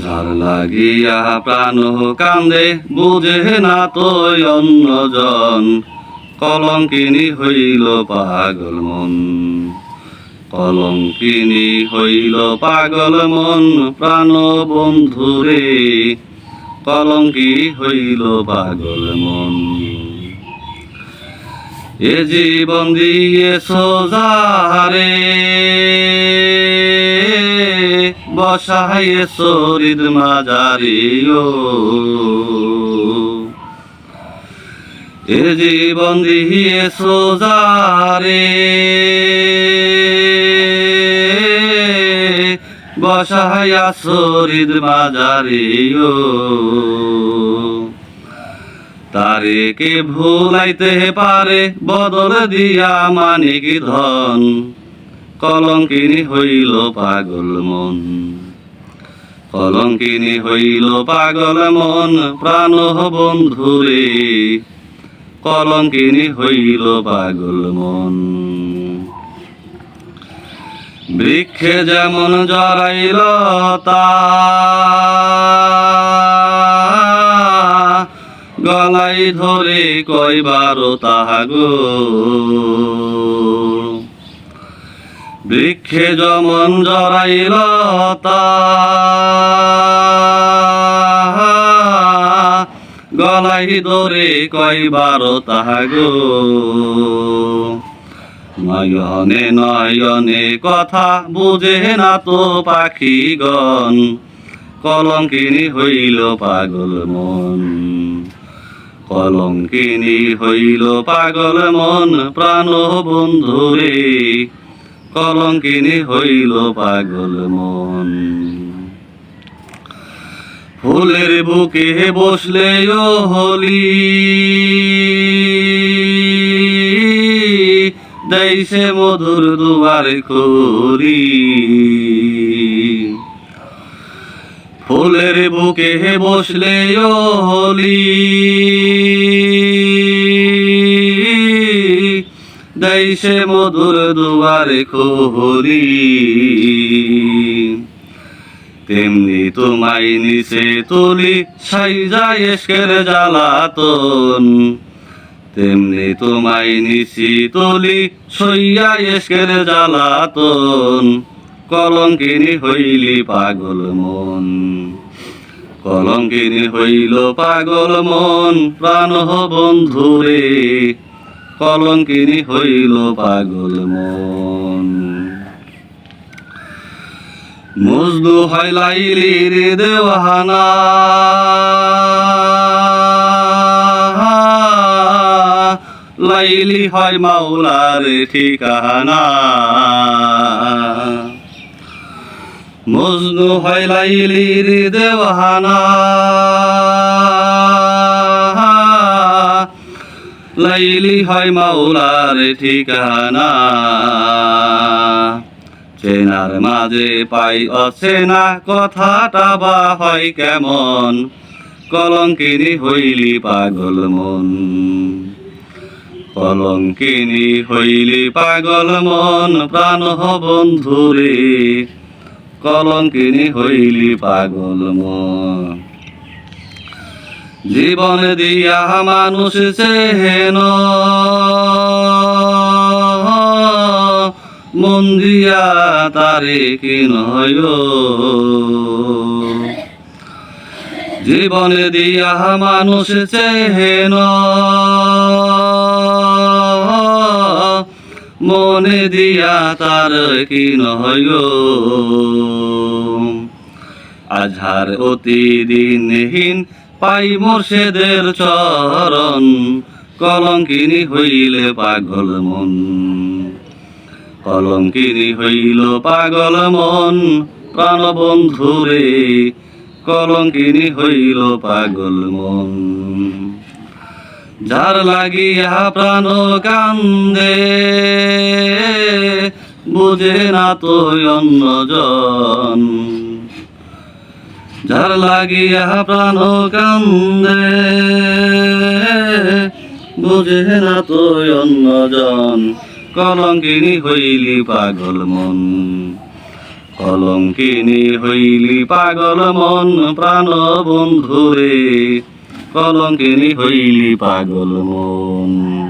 ঝার লাগিয়া প্রাণ কান্দে, বুঝে না তো অন্যজন কলঙ্কিনী হইল পাগল মন। কলঙ্কিনী হইল পাগল মন, প্রাণ বন্ধুরে কলঙ্কি হইল পাগল মন। এ জীবন দিয়ে সোজারে বসায় শরীর মাজারিও এ জীবন দিয়ে সোজারে বসায়া শরীর মাজারিও তারে কে ভুলাইতে পারে বদল দিয়া মানিক ধন। কলঙ্কিনী হইল পাগল মন। কলঙ্কিনী হইল পাগল মন, প্রাণ বন্ধুরে। কলঙ্কিনী হইল পাগল মন। বৃক্ষে যেমন জড়াইল তা, গলাই ধরে কয়বার তাহাগো। বৃক্ষে যেমন জরাইল গলাই ধরে কয়বার তাহাগো। নয়নে নয়নে কথা বুঝে না তো পাখিগণ। কলঙ্কিনী হইল পাগল মন। কলঙ্কিনী হইল পাগল মন প্রাণ বন্ধুরে কলঙ্কিনী হইল পাগল মন। ফুলের বুকে বসলে ও হলি দেইছে মধুর দুয়ার করি ফুলের বুকে বসলে ও হলি দেইছে মধুর দুয়ার খোহরি তেমনি তোমায় নিচে তুলি যায় এসকের জ্বালাতন। তেমনি তোমায় নিচি তুলি, সইয়া এসকের জ্বালাতন। কলঙ্কিনী হইলি পাগল মন। কলঙ্কিনী হইল পাগল মন, প্রাণ বন্ধুরে। কলঙ্কিনী হইল পাগল মন। মজদু হয় লাইলির দেওয়ানা। লাইলি হয় মাওলার ঠিকানা। মজনু হয় লাইলির দেওয়ানা। লাইলি হয় মাওলার ঠিকানা। চেনার মাঝে পাই অচেনা কথাটা বা হয় কেমন? কলঙ্কিনী হইলি পাগল মন। কলঙ্কিনী হইলি পাগল মন, প্রাণ বন্ধুরে। কলঙ্কিনী হইলি পাগল মন। জীবন দিয়া মানুষ চেহেন। মন দিয়া তারে কি নয়? জীবন দিয়া মানুষ চেহেন। মনে দিয়া তার কি নয়? আঝার অতি দিনহীন পাই মোর্শেদের চরণ, কলঙ্কিনী হইলে পাগল মন। কলঙ্কিনী হইল পাগল মন প্রাণ বন্ধুরে কলঙ্কিনী হইল পাগল মন। যার লাগিয়া প্রাণ কান্দে, বুঝে না তো অন্যজন। যার লাগিয়া প্রাণ কান্দে, বুঝে না তো অন্যজন কলঙ্কিনী হইলি পাগল মন। কলঙ্কিনী হইলি পাগল মন, প্রাণ বন্ধুরে। কলঙ্কিনী হইলি পাগল মন।